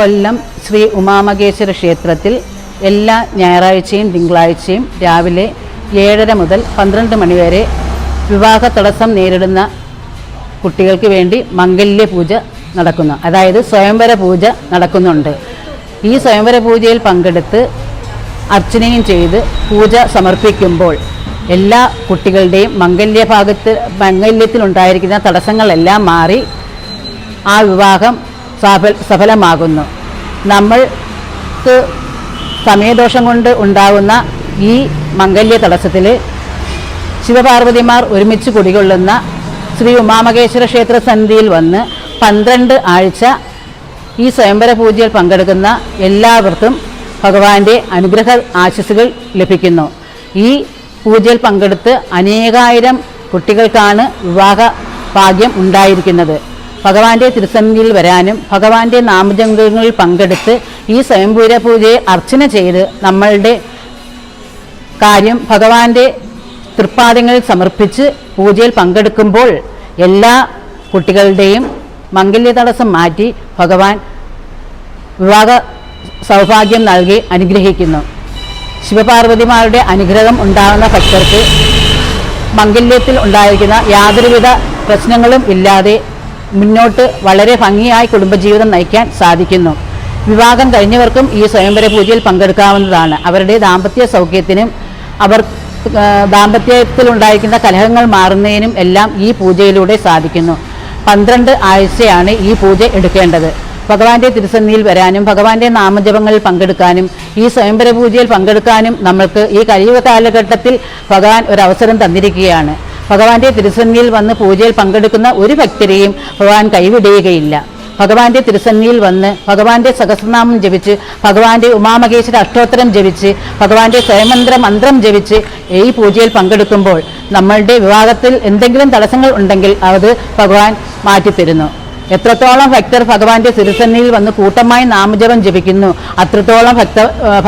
കൊല്ലം ശ്രീ ഉമാമകേശ്വര ക്ഷേത്രത്തിൽ എല്ലാ ഞായറാഴ്ചയും തിങ്കളാഴ്ചയും രാവിലെ ഏഴര മുതൽ പന്ത്രണ്ട് മണിവരെ വിവാഹ തടസ്സം നേരിടുന്ന കുട്ടികൾക്ക് വേണ്ടി മംഗല്യ പൂജ നടക്കുന്നു. അതായത് സ്വയംവര പൂജ നടക്കുന്നുണ്ട്. ഈ സ്വയംവര പൂജയിൽ പങ്കെടുത്ത് അർച്ചനയും ചെയ്ത് പൂജ സമർപ്പിക്കുമ്പോൾ എല്ലാ കുട്ടികളുടെയും മംഗല്യ ഭാഗത്ത് മംഗല്യത്തിലുണ്ടായിരിക്കുന്ന തടസ്സങ്ങളെല്ലാം മാറി ആ വിവാഹം സഫലമാകുന്നു. നമ്മൾക്ക് സമയദോഷം കൊണ്ട് ഉണ്ടാകുന്ന ഈ മംഗല്യ തടസ്സത്തിൽ ശിവപാർവതിമാർ ഒരുമിച്ച് കുടികൊള്ളുന്ന ശ്രീ ഉമാമകേശ്വര ക്ഷേത്ര സന്നിധിയിൽ വന്ന് പന്ത്രണ്ട് ആഴ്ച ഈ സ്വയംവര പൂജയിൽ പങ്കെടുക്കുന്ന എല്ലാവർക്കും ഭഗവാന്റെ അനുഗ്രഹ ആശസ്സുകൾ ലഭിക്കുന്നു. ഈ പൂജയിൽ പങ്കെടുത്ത് അനേകായിരം കുട്ടികൾക്കാണ് വിവാഹ ഭാഗ്യം ഉണ്ടായിരിക്കുന്നത്. ഭഗവാന്റെ തിരുസന്നിധിയിൽ വരാനും ഭഗവാന്റെ നാമജങ്കങ്ങളിൽ പങ്കെടുത്ത് ഈ സ്വയംപൂര പൂജയെ അർച്ചന ചെയ്ത് നമ്മളുടെ കാര്യം ഭഗവാന്റെ തൃപ്പാദങ്ങളിൽ സമർപ്പിച്ച് പൂജയിൽ പങ്കെടുക്കുമ്പോൾ എല്ലാ കുട്ടികളുടെയും മംഗല്യ തടസ്സം മാറ്റി ഭഗവാൻ വിവാഹ സൗഭാഗ്യം നൽകി അനുഗ്രഹിക്കുന്നു. ശിവപാർവതിമാരുടെ അനുഗ്രഹം ഉണ്ടാകുന്ന ഭക്തർക്ക് മംഗല്യത്തിൽ ഉണ്ടായിരിക്കുന്ന യാതൊരുവിധ പ്രശ്നങ്ങളും ഇല്ലാതെ മുന്നോട്ട് വളരെ ഭംഗിയായി കുടുംബജീവിതം നയിക്കാൻ സാധിക്കുന്നു. വിവാഹം കഴിഞ്ഞവർക്കും ഈ സ്വയംവര പൂജയിൽ പങ്കെടുക്കാവുന്നതാണ്. അവരുടെ ദാമ്പത്യ സൗഖ്യത്തിനും അവർ ദാമ്പത്യത്തിലുണ്ടായിരിക്കുന്ന കലഹങ്ങൾ മാറുന്നതിനും എല്ലാം ഈ പൂജയിലൂടെ സാധിക്കുന്നു. പന്ത്രണ്ട് ആഴ്ചയാണ് ഈ പൂജ എടുക്കേണ്ടത്. ഭഗവാന്റെ തിരുസന്നിയിൽ വരാനും ഭഗവാന്റെ നാമജപങ്ങളിൽ പങ്കെടുക്കാനും ഈ സ്വയംവര പൂജയിൽ പങ്കെടുക്കാനും നമ്മൾക്ക് ഈ കഴിവ് കാലഘട്ടത്തിൽ ഭഗവാൻ ഒരു അവസരം തന്നിരിക്കുകയാണ്. ഭഗവാന്റെ തിരുസന്നിയിൽ വന്ന് പൂജയിൽ പങ്കെടുക്കുന്ന ഒരു ഭക്തരെയും ഭഗവാൻ കൈവിടുകയില്ല. ഭഗവാന്റെ തിരുസന്നിയിൽ വന്ന് ഭഗവാന്റെ സഹസ്രനാമം ജപിച്ച് ഭഗവാന്റെ ഉമാമഹേശ്വര അഷ്ടോത്തരം ജപിച്ച് ഭഗവാന്റെ സ്വയമന്ത്ര മന്ത്രം ജപിച്ച് ഈ പൂജയിൽ പങ്കെടുക്കുമ്പോൾ നമ്മളുടെ വിവാഹത്തിൽ എന്തെങ്കിലും തടസ്സങ്ങൾ ഉണ്ടെങ്കിൽ അത് ഭഗവാൻ മാറ്റിത്തരുന്നു. എത്രത്തോളം ഭക്തർ ഭഗവാന്റെ തിരുസന്നിധിയിൽ വന്ന് കൂട്ടമായി നാമജപം ജപിക്കുന്നു അത്രത്തോളം ഭക്ത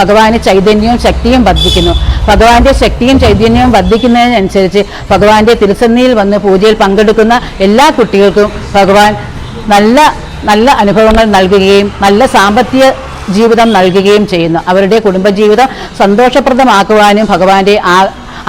ഭഗവാന് ചൈതന്യവും ശക്തിയും വർദ്ധിക്കുന്നു. ഭഗവാന്റെ ശക്തിയും ചൈതന്യവും വർദ്ധിക്കുന്നതിനനുസരിച്ച് ഭഗവാന്റെ തിരുസന്നിയിൽ വന്ന് പൂജയിൽ പങ്കെടുക്കുന്ന എല്ലാ കുട്ടികൾക്കും ഭഗവാൻ നല്ല നല്ല അനുഭവങ്ങൾ നൽകുകയും നല്ല സാമ്പത്തിക ജീവിതം നൽകുകയും ചെയ്യുന്നു. അവരുടെ കുടുംബജീവിതം സന്തോഷപ്രദമാക്കുവാനും ഭഗവാന്റെ ആ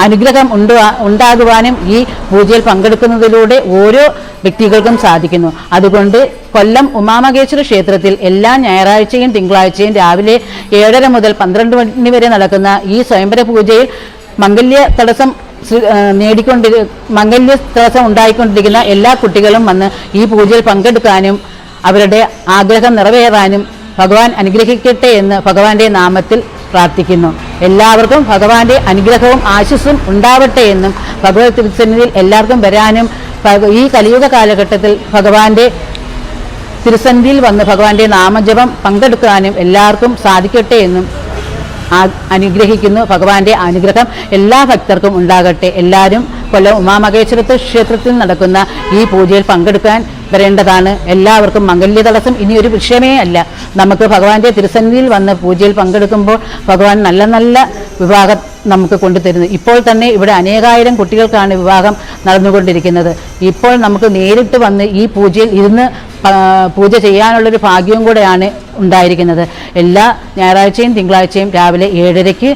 അനുഗ്രഹം ഉണ്ട് ഉണ്ടാകുവാനും ഈ പൂജയിൽ പങ്കെടുക്കുന്നതിലൂടെ ഓരോ വ്യക്തികൾക്കും സാധിക്കുന്നു. അതുകൊണ്ട് കൊല്ലം ഉമാമകേശ്വര ക്ഷേത്രത്തിൽ എല്ലാ ഞായറാഴ്ചയും തിങ്കളാഴ്ചയും രാവിലെ ഏഴര മുതൽ പന്ത്രണ്ട് മണി വരെ നടക്കുന്ന ഈ സ്വയംവര പൂജയിൽ മംഗല്യ തടസ്സം നേടിക്കൊണ്ടി മംഗല്യ തടസ്സം ഉണ്ടായിക്കൊണ്ടിരിക്കുന്ന എല്ലാ കുട്ടികളും വന്ന് ഈ പൂജയിൽ പങ്കെടുക്കാനും അവരുടെ ആഗ്രഹം നിറവേറാനും ഭഗവാൻ അനുഗ്രഹിക്കട്ടെ എന്ന് ഭഗവാന്റെ നാമത്തിൽ പ്രാർത്ഥിക്കുന്നു. എല്ലാവർക്കും ഭഗവാന്റെ അനുഗ്രഹവും ആശസ്സും ഉണ്ടാവട്ടെ എന്നും ഭഗവത് തിരുസന്നിധിയിൽ എല്ലാവർക്കും വരാനും ഈ കലിയുഗ കാലഘട്ടത്തിൽ ഭഗവാന്റെ തിരുസന്നിധിയിൽ വന്ന് ഭഗവാന്റെ നാമജപം പങ്കെടുക്കാനും എല്ലാവർക്കും സാധിക്കട്ടെ എന്നും അനുഗ്രഹിക്കുന്നു. ഭഗവാന്റെ അനുഗ്രഹം എല്ലാ ഭക്തർക്കും ഉണ്ടാകട്ടെ. എല്ലാവരും കൊല്ലം ഉമാമഹേശ്വരത്ത് ക്ഷേത്രത്തിൽ നടക്കുന്ന ഈ പൂജയിൽ പങ്കെടുക്കാൻ വരേണ്ടതാണ്. എല്ലാവർക്കും മംഗല്യ തടസ്സം ഇനി ഒരു വിഷയമേ അല്ല. നമുക്ക് ഭഗവാന്റെ തിരുസന്നിധിയിൽ വന്ന് പൂജയിൽ പങ്കെടുക്കുമ്പോൾ ഭഗവാൻ നല്ല നല്ല വിവാഹം നമുക്ക് കൊണ്ടുതരുന്നു. ഇപ്പോൾ തന്നെ ഇവിടെ അനേകായിരം കുട്ടികൾക്കാണ് വിവാഹം നടന്നുകൊണ്ടിരിക്കുന്നത്. ഇപ്പോൾ നമുക്ക് നേരിട്ട് വന്ന് ഈ പൂജയിൽ ഇരുന്ന് പൂജ ചെയ്യാനുള്ളൊരു ഭാഗ്യവും കൂടെയാണ് ഉണ്ടായിരിക്കുന്നത്. എല്ലാ ഞായറാഴ്ചയും തിങ്കളാഴ്ചയും രാവിലെ ഏഴരയ്ക്ക്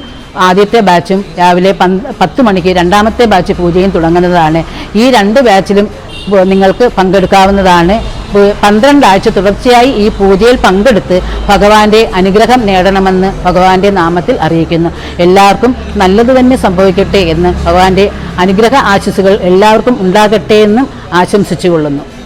ആദ്യത്തെ ബാച്ചും രാവിലെ പന്ത് പത്ത് മണിക്ക് രണ്ടാമത്തെ ബാച്ച് പൂജയും തുടങ്ങുന്നതാണ്. ഈ രണ്ട് ബാച്ചിലും നിങ്ങൾക്ക് പങ്കെടുക്കാവുന്നതാണ്. പന്ത്രണ്ടാഴ്ച തുടർച്ചയായി ഈ പൂജയിൽ പങ്കെടുത്ത് ഭഗവാന്റെ അനുഗ്രഹം നേടണമെന്ന് ഭഗവാന്റെ നാമത്തിൽ അറിയിക്കുന്നു. എല്ലാവർക്കും നല്ലത് തന്നെ സംഭവിക്കട്ടെ എന്ന് ഭഗവാന്റെ അനുഗ്രഹ ആശസ്സുകൾ എല്ലാവർക്കും ഉണ്ടാകട്ടെ എന്നും ആശംസിച്ചുകൊള്ളുന്നു.